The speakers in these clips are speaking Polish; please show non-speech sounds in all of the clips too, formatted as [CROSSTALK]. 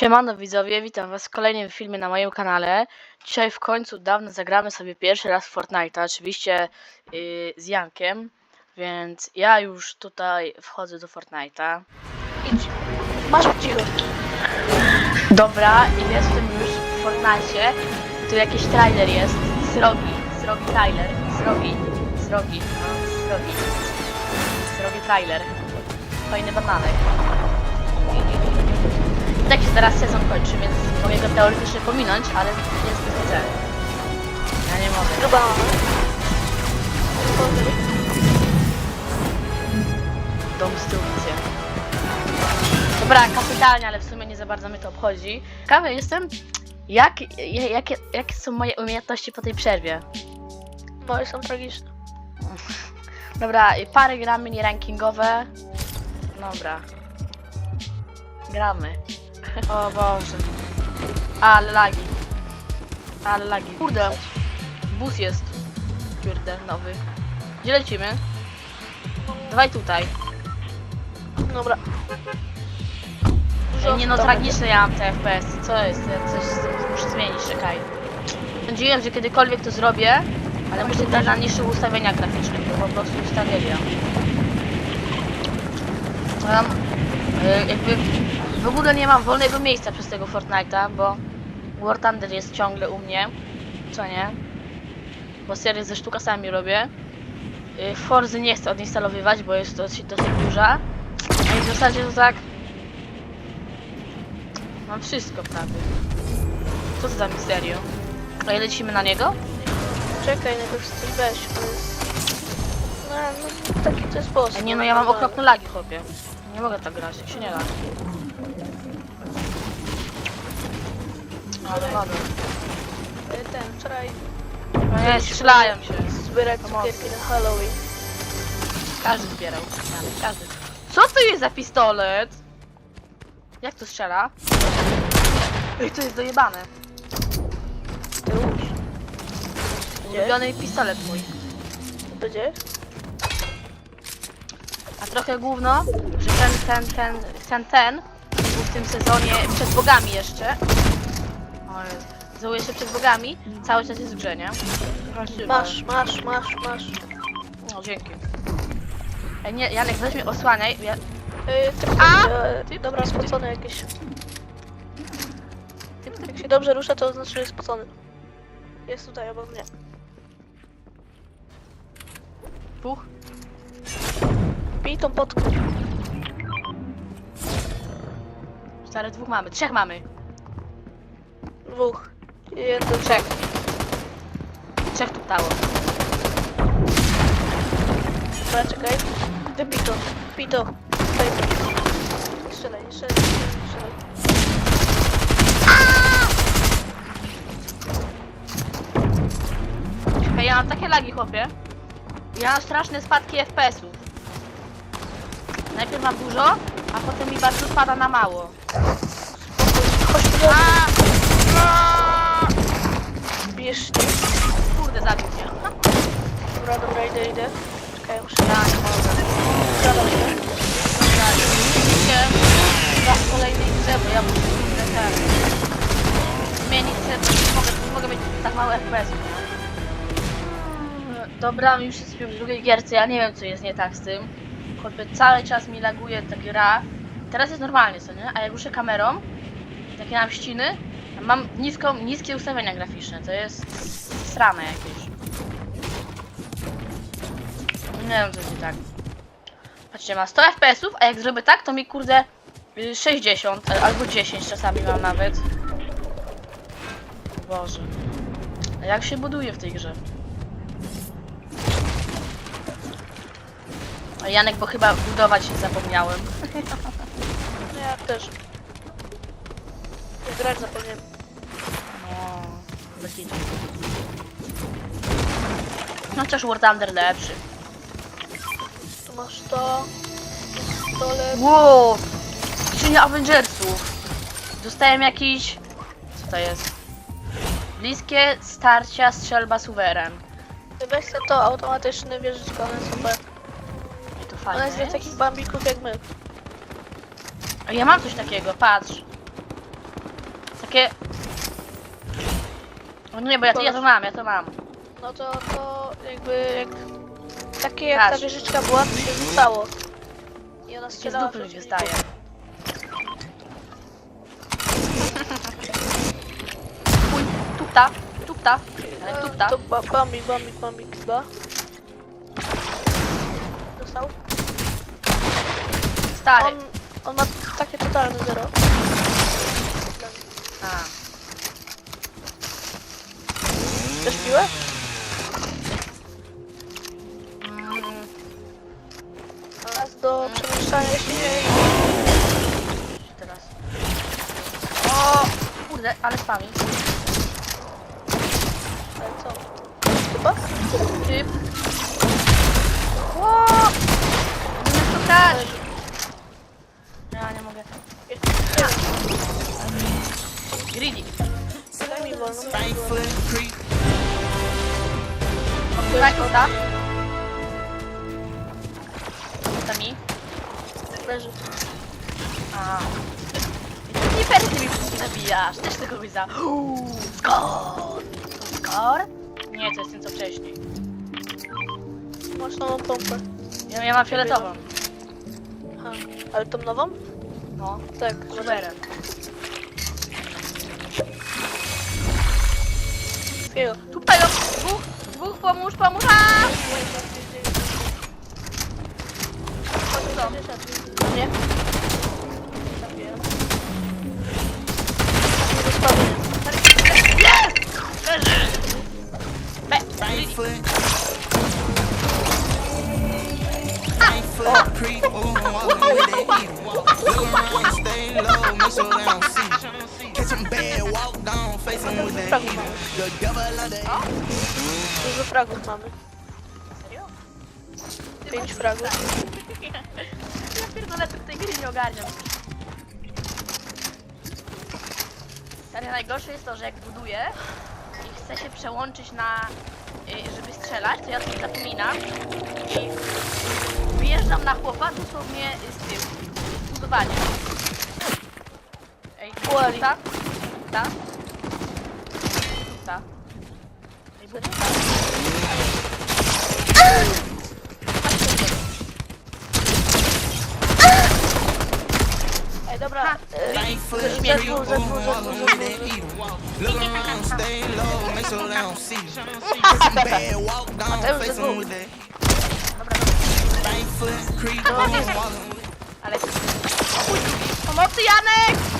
Siemano widzowie, witam was w kolejnym filmie na moim kanale. Dzisiaj w końcu dawno zagramy sobie pierwszy raz w Fortnite'a, oczywiście yy, z Jankiem, więc ja już tutaj wchodzę do Fortnite'a. Idź. Masz cicho. Dobra, i jestem już w Fortnite'cie. Tu jakiś trailer jest, srogi, srogi trailer, srogi, srogi, srogi, srogi trailer. Fajny bananek. Tak się teraz sezon kończy, więc mogę go teoretycznie pominąć, ale jest bez celu. Ja nie mogę. Mamy. Dom instrukcję. Dobra, kapitalnie, ale w sumie nie za bardzo mnie to obchodzi. Ciekawy jestem, jak, ja- jakie, jakie są moje umiejętności po tej przerwie. Moje są tragiczne. [LAUGHS] Dobra, i pary gramy nie rankingowe. Dobra. Gramy. O Boże. Ale lagi. Ale lagi. Kurde. Bus jest. Kurde, nowy. Gdzie lecimy? Dawaj tutaj. Dobra. Ej, nie no, tragiczne ja mam te FPS. Co jest? Ja coś z tym muszę zmienić, czekaj. Sądziłem, że kiedykolwiek to zrobię, ale muszę dać na niższych ustawieniach graficznych, to po prostu ustawienia. Mam, e, jakby w ogóle nie mam wolnego miejsca przez tego Fortnite'a, bo War Thunder jest ciągle u mnie, co nie? Bo serię ze sztukasami robię. Y, Forzy nie chcę odinstalowywać, bo jest dosyć, dosyć duża. No i w zasadzie to tak Mam wszystko prawie. Co to za misterio? A lecimy na niego? Czekaj, najpierw coś weź. To jest... No, no taki to jest. Ej, nie no, ja mam okropne lagi, chłopie. Nie mogę tak grać, tak się nie da. Mogę. E, Ten, wczoraj No nie, strzelają się. zbierać cukierki na Halloween. Każdy zbierał. Każdy. Co to jest za pistolet? Jak to strzela? Ej, to jest dojebane. Ty. Gdzie? Ulubiony pistolet mój. Gdzie? A trochę gówno, że ten, ten, ten, ten, ten był w tym sezonie przed bogami jeszcze. Załuje się przed bogami, cały czas jest w grze, nie? Masz, masz, masz, masz. No, dzięki. Ej, nie, Janek, weź mnie osłaniaj. Ja... E, ty, A! Ty, dobra, spocony jakieś. Jak się dobrze rusza, to znaczy, że jest spocony. Jest tutaj obok mnie. Puch. Pij tą potkę. Stary, dwóch mamy, trzech mamy. Dwóch. Jeden, Trzech. Trzech tu ptało. Dobra, czekaj. Ty pij to. Pij to. Pij to. Strzelaj, nie strzelaj, nie strzelaj. Ej, ja mam takie lagi, chłopie. Ja mam straszne spadki FPS-ów. Najpierw mam dużo, a potem mi bardzo spada na mało. Chodź tu, Dobra, już jesteśmy w drugiej gierce, ja nie wiem co jest nie tak z tym. Choćby cały czas mi laguje ta gra. Teraz jest normalnie, co nie? A jak ruszę kamerą, takie nam ściny, mam niską, niskie ustawienia graficzne, to jest srane jakieś. Nie wiem co jest tak. Patrzcie, ma 100 FPS-ów, a jak zrobię tak, to mi kurde y, 60 e, albo 10 czasami mam nawet. Boże. A jak się buduje w tej grze? A Janek, bo chyba budować zapomniałem. No [LAUGHS] ja też. Ja grać zapomniałem. No, bez. No też War Thunder lepszy. Tu masz to. Pistolet. Wow! Skrzynia Avengersów. Dostałem jakiś... Co to jest? Bliskie starcia strzelba suweren. Weź sobie to, automatyczne wieżyczka, one są super. I to One fajne jest dla takich bambików jak my. A ja mam coś takiego, patrz. Takie... O nie, bo ja to, ja to mam, ja to mam. No to, to jakby jak... Takie jak ta wieżyczka była, to się rzucało. I ona Się z strzelała dupy wystaje. Tupta, tupta, ale tupta. To ba- bambik, bambik, bambik. Dostał? Stary. On, on ma takie totalne zero. A. Też piłę? Mm, Raz do przemieszczania się nie... teraz. O, kurde, ale spami. Daj tuta. To mi. Leży. A. Nie fair, ty mi wszystkich zabijasz. Też tego kogoś za... Uuu, Skor! Skor? Nie, to jest ten co wcześniej. Masz nową pompę. Ja, ja mam fioletową. Aha. Ale tą nową? No, Tak. Chwilę. Tutaj no, dwóch, dwóch, pomóż, pomóż! A! Chodź tam. Nie? Jest! Leży! Be, Catch Dużo fragów mamy. Serio? Pięć fragów. [LAUGHS] Ja pierdolę, ty tej gry nie ogarniam. Serio, najgorsze jest to, że jak buduję i chcę się przełączyć na, y, żeby strzelać, to ja to zapominam i wjeżdżam na chłopa dosłownie z tyłu. Budowanie. Ej, Pułali. ta? Ta? Ta? Ej, bo ta? Ej, dobra. Ha. e, right foot Ze creep, dwóch, ooh, ze dwóch, ze walking dwóch, with ze that dwóch. heat. Look around, stay low, make sure they don't see. Catch 'em bad, walk down, Mateusz, ze dwóch. Dobra, dobra. Ale... Pomocy Janek!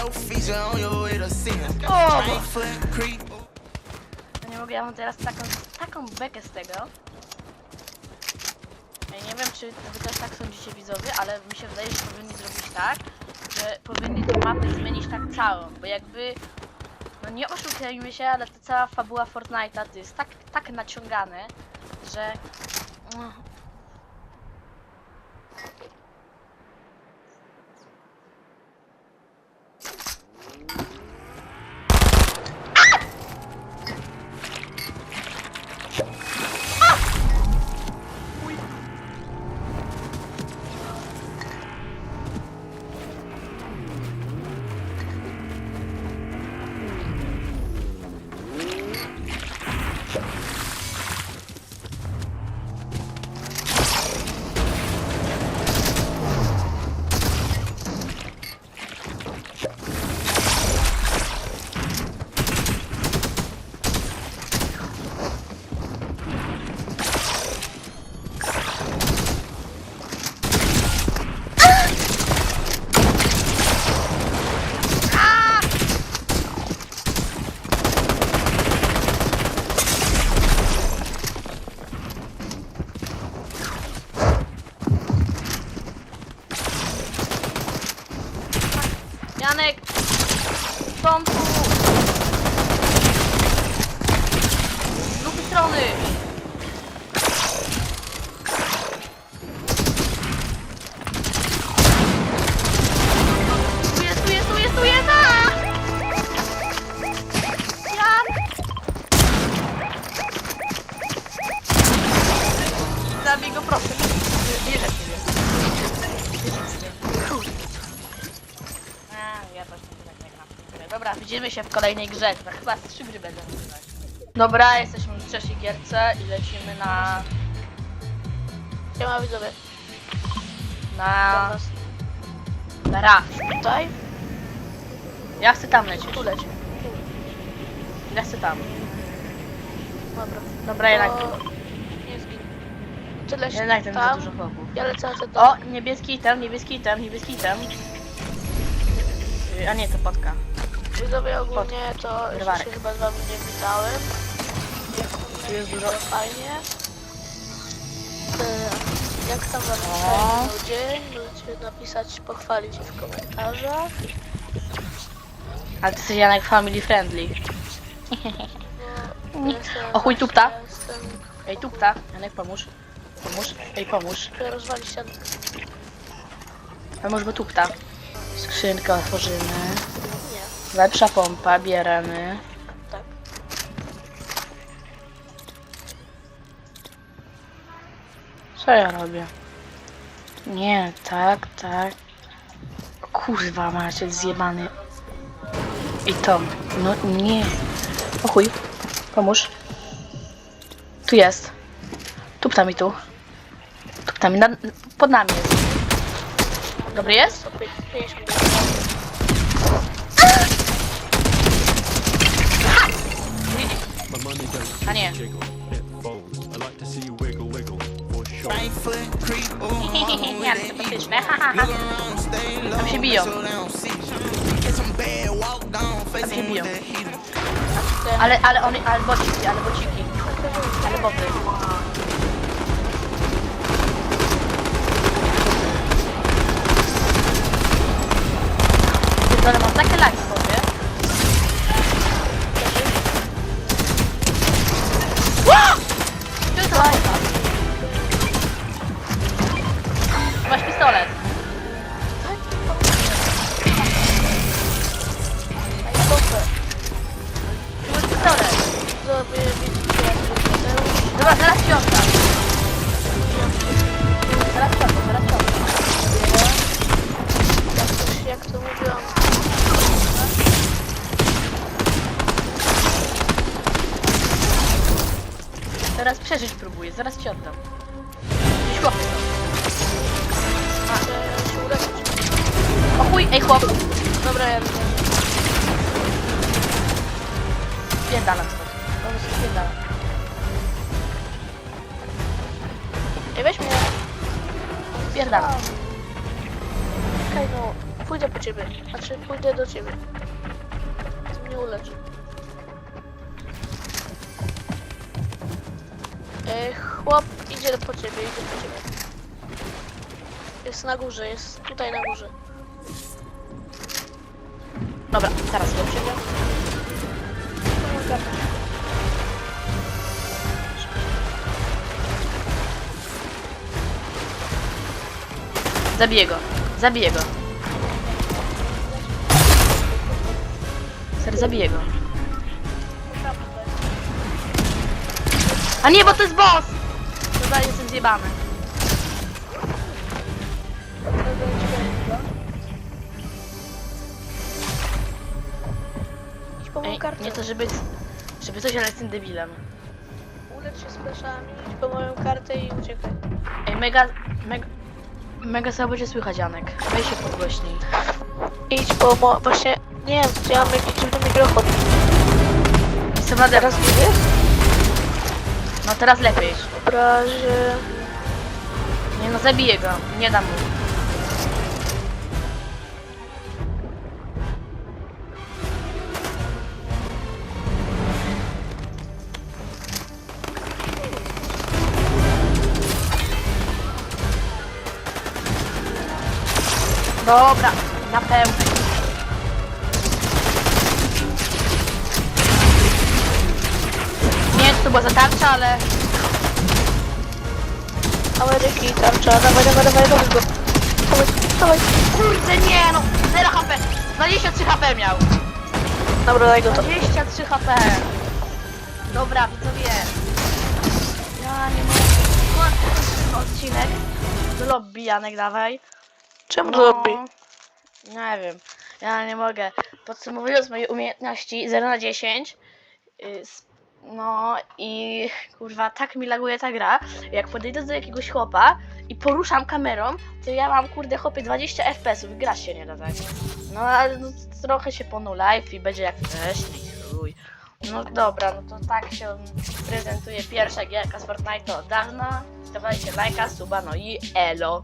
Your feet, you're on your way to sin. O! Right foot creep, Ja nie mogę, ja mam teraz taką, taką bekę z tego. Ja nie wiem, czy wy też tak sądzicie widzowie, ale mi się wydaje, że powinni zrobić tak, że powinni tę mapę zmienić tak całą, bo jakby, no nie oszukajmy się, ale ta cała fabuła Fortnite'a to jest tak, tak naciągane, że... mm, Są widzimy się w kolejnej grze. To chyba z trzy gry będę nagrywać. Dobra, jesteśmy w trzeciej gierce i lecimy na... Siema widzowie. na... Na raft. tutaj. Ja chcę tam lecieć. Tu leci. Ja chcę tam. Dobra. Dobra, jednak... Nie zgin. Ty leci Jednak tam za tam. dużo chłopów. Ja lecę na O, niebieski item, niebieski item, niebieski item. Yy, A nie, to potka. Widzowie ogólnie to jeszcze się chyba z wami nie witałem. Tu jest dużo... Fajnie. E, Jak tam wam minął dzień? Możecie napisać, pochwalić się w komentarzach. Ale ty jesteś Janek family friendly. [LAUGHS] Jestem O chuj, tupta. Jestem... Ej, tupta. Janek, pomóż. Pomóż. Ej, pomóż. Chcę rozwalić ścianę. Pomóż, bo tupta. Skrzynkę otworzymy. Lepsza pompa, bierzemy. tak. Co ja robię? Nie, tak, tak. Kurwa, macie zjebany. I to. No nie. O chuj. Pomóż. Tu jest. Tupta mi tu. Tupta mi. Na, pod nami jest. Dobry jest? See. Get some bad, walk down, face Tam się biją. Ale, ale oni, ale bociki, ale bociki. Ale boty. Pierdolę, mam takie lagi w Teraz przeżyć próbuję, zaraz ci oddam. Gdzieś chłopy są. Chcę się uleczyć. O chuj, ej chłop. Dobra, ja widzę. Spierdalam stąd. Po prostu spierdalam. Ej, weź mnie. Spierdalam. Okej, no. Pójdę po ciebie. Znaczy, pójdę do ciebie. Ty mnie ulecz. Chłop idzie po ciebie, idzie po ciebie. Jest na górze, jest tutaj na górze. Dobra, teraz do ciebie. Zabiję go. Zabiję go. Ser, zabiję go. A nie, bo to jest boss! Dobra, jestem zjebany. Idź po moją Ej, kartę. nie to, żeby... Żeby coś, ale jestem debilem. Ulecz się z fleszami, idź po moją kartę i uciekaj. Ej, mega... Mega... Mega słabo cię słychać, Janek. Weź się podgłośnij. Idź po mo... Właśnie, nie wiem, ja mam jakiś dziwny mikrofon. Jestem na Teraz teraz... No teraz lepiej. Razie... Nie no, zabiję go. Nie dam mu. Dobra, na pełnej. To była za tarcza, ale Ameryki, tarcza, dawaj, dawaj, dawaj, dawaj go. Dawaj, dawaj. kurde nie no, 0 HP, 23 HP miał. Dobra, daj go to. 23 HP. Dobra, widzowie. Ja nie mogę. Kończymy odcinek. Do lobby, Janek, dawaj. Czemu to robi? Nie wiem. Ja nie mogę. Podsumowując moje umiejętności 0 na 10. y, s- No i kurwa, tak mi laguje ta gra. Jak podejdę do jakiegoś chłopa i poruszam kamerą, to ja mam kurde chłopie 20 FPS-ów i grać się nie da tak. No ale no, trochę się ponu live i będzie jak wcześniej. Chuj. No dobra, no to tak się prezentuje pierwsza gierka z Fortnite'a od dawna. Dawajcie lajka, suba, no i elo.